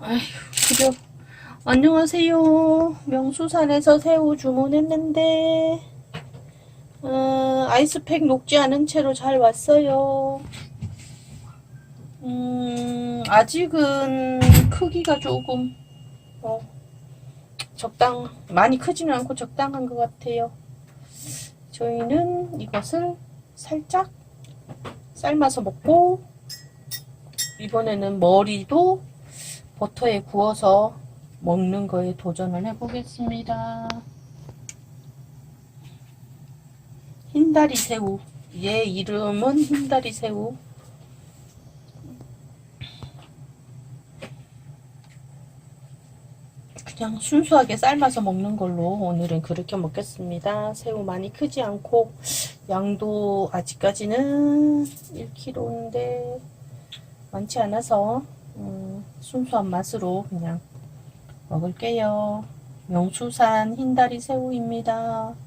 아휴, 그려. 안녕하세요. 명수산에서 새우 주문했는데, 어, 아이스팩 녹지 않은 채로 잘 왔어요. 음, 아직은 크기가 조금, 어, 적당, 많이 크지는 않고 적당한 것 같아요. 저희는 이것을 살짝 삶아서 먹고, 이번에는 머리도 버터에 구워서 먹는 거에 도전을 해보겠습니다. 흰다리 새우. 얘 이름은 흰다리 새우. 그냥 순수하게 삶아서 먹는 걸로 오늘은 그렇게 먹겠습니다. 새우 많이 크지 않고 양도 아직까지는 1kg인데 많지 않아서 음, 순수한 맛으로 그냥 먹을게요. 명수산 흰다리 새우입니다.